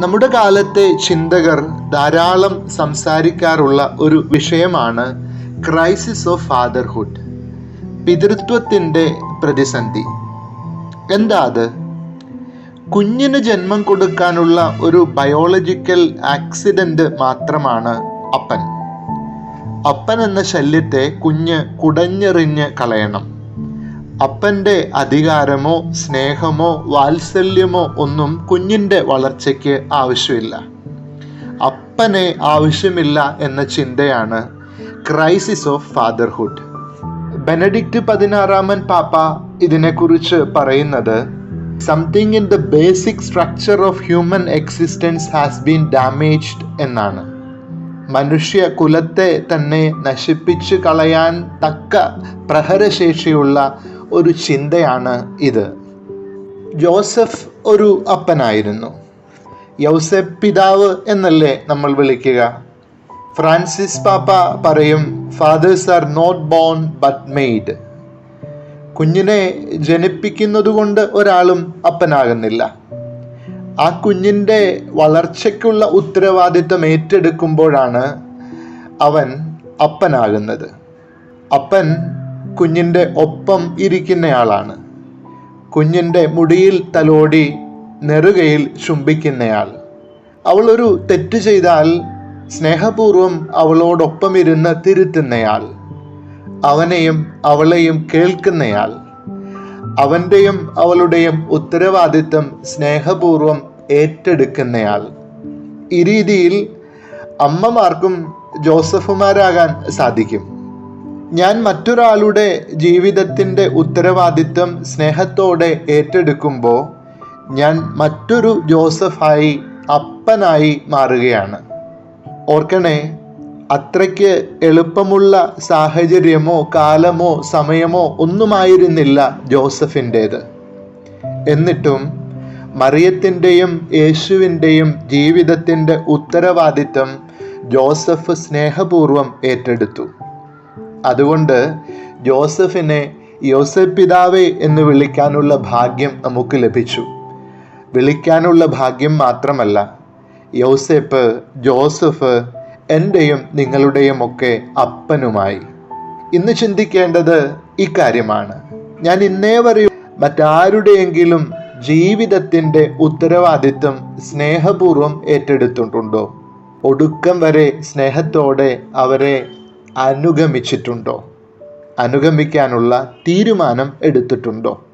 നമ്മുടെ കാലത്തെ ചിന്തകർ ധാരാളം സംസാരിക്കാറുള്ള ഒരു വിഷയമാണ് ക്രൈസിസ് ഓഫ് ഫാദർഹുഡ് പിതൃത്വത്തിന്റെ പ്രതിസന്ധി. എന്താ അത്? കുഞ്ഞിന് ജന്മം കൊടുക്കാനുള്ള ഒരു ബയോളജിക്കൽ ആക്സിഡന്റ് മാത്രമാണ് അപ്പൻ. അപ്പൻ എന്ന ശല്യത്തെ കുഞ്ഞ് കുടഞ്ഞെറിഞ്ഞ് കളയണം. അപ്പന്റെ അധികാരമോ സ്നേഹമോ വാത്സല്യമോ ഒന്നും കുഞ്ഞിന്റെ വളർച്ചയ്ക്ക് ആവശ്യമില്ല. അപ്പനെ ആവശ്യമില്ല എന്ന ചിന്തയാണ് ക്രൈസിസ് ഓഫ് ഫാദർഹുഡ് ബെനഡിക്റ്റ് പതിനാറാമൻ പാപ്പ ഇതിനെക്കുറിച്ച് പറയുന്നത് something in the basic structure of human existence has been damaged എന്നാണ്. മനുഷ്യ കുലത്തെ തന്നെ നശിപ്പിച്ചു കളയാൻ തക്ക പ്രഹരശേഷിയുള്ള ഒരു ചിന്തയാണ് ഇത്. ജോസഫ് ഒരു അപ്പനായിരുന്നു. യൗസെഫ് പിതാവ് എന്നല്ലേ നമ്മൾ വിളിക്കുക. ഫ്രാൻസിസ് പാപ്പ പറയും fathers are not born but made കുഞ്ഞിനെ ജനിപ്പിക്കുന്നതുകൊണ്ട് ഒരാളും അപ്പനാകുന്നില്ല. ആ കുഞ്ഞിന്റെ വളർച്ചയ്ക്കുള്ള ഉത്തരവാദിത്വം ഏറ്റെടുക്കുമ്പോഴാണ് അവൻ അപ്പനാകുന്നത്. അപ്പൻ കുഞ്ഞിന്റെ ഒപ്പം ഇരിക്കുന്നയാളാണ്. കുഞ്ഞിന്റെ മുടിയിൽ തലോടി നെറുകയിൽ ചുംബിക്കുന്നയാൾ. അവളൊരു തെറ്റ് ചെയ്താൽ സ്നേഹപൂർവം അവളോടൊപ്പം ഇരുന്ന് തിരുത്തുന്നയാൾ. അവനെയും അവളെയും കേൾക്കുന്നയാൾ. അവന്റെയും അവളുടെയും ഉത്തരവാദിത്തം സ്നേഹപൂർവം ഏറ്റെടുക്കുന്നയാൾ. ഈ രീതിയിൽ അമ്മമാർക്കും ജോസഫുമാരാകാൻ സാധിക്കും. ഞാൻ മറ്റൊരാളുടെ ജീവിതത്തിന്റെ ഉത്തരവാദിത്വം സ്നേഹത്തോടെ ഏറ്റെടുക്കുമ്പോൾ ഞാൻ മറ്റൊരു ജോസഫായി അപ്പനായി മാറുകയാണ്. ഓർക്കണേ അത്രയ്ക്ക് എളുപ്പമുള്ള സാഹചര്യമോ കാലമോ സമയമോ ഒന്നുമായിരുന്നില്ല ജോസഫിന്റേത്. എന്നിട്ടും മറിയത്തിന്റെയും യേശുവിന്റെയും ജീവിതത്തിന്റെ ഉത്തരവാദിത്തം ജോസഫ് സ്നേഹപൂർവം ഏറ്റെടുത്തു. അതുകൊണ്ട് ജോസഫിനെ യോസഫ് പിതാവേ എന്ന് വിളിക്കാനുള്ള ഭാഗ്യം നമുക്ക് ലഭിച്ചു. വിളിക്കാനുള്ള ഭാഗ്യം മാത്രമല്ല യോസേപ്പ് ജോസഫ് എന്റെയും നിങ്ങളുടെയും ഒക്കെ അപ്പനുമായി. ഇന്ന് ചിന്തിക്കേണ്ടത് ഇക്കാര്യമാണ്. ഞാൻ ഇന്നേ വരെ മറ്റാരുടെയെങ്കിലും ജീവിതത്തിന്റെ ഉത്തരവാദിത്വം സ്നേഹപൂർവം ഏറ്റെടുത്തിട്ടുണ്ടോ? ഒടുക്കം വരെ സ്നേഹത്തോടെ അവരെ അനുഗമിച്ചിട്ടുണ്ടോ? അനുഗമിക്കാനുള്ള തീരുമാനം എടുത്തിട്ടുണ്ടോ?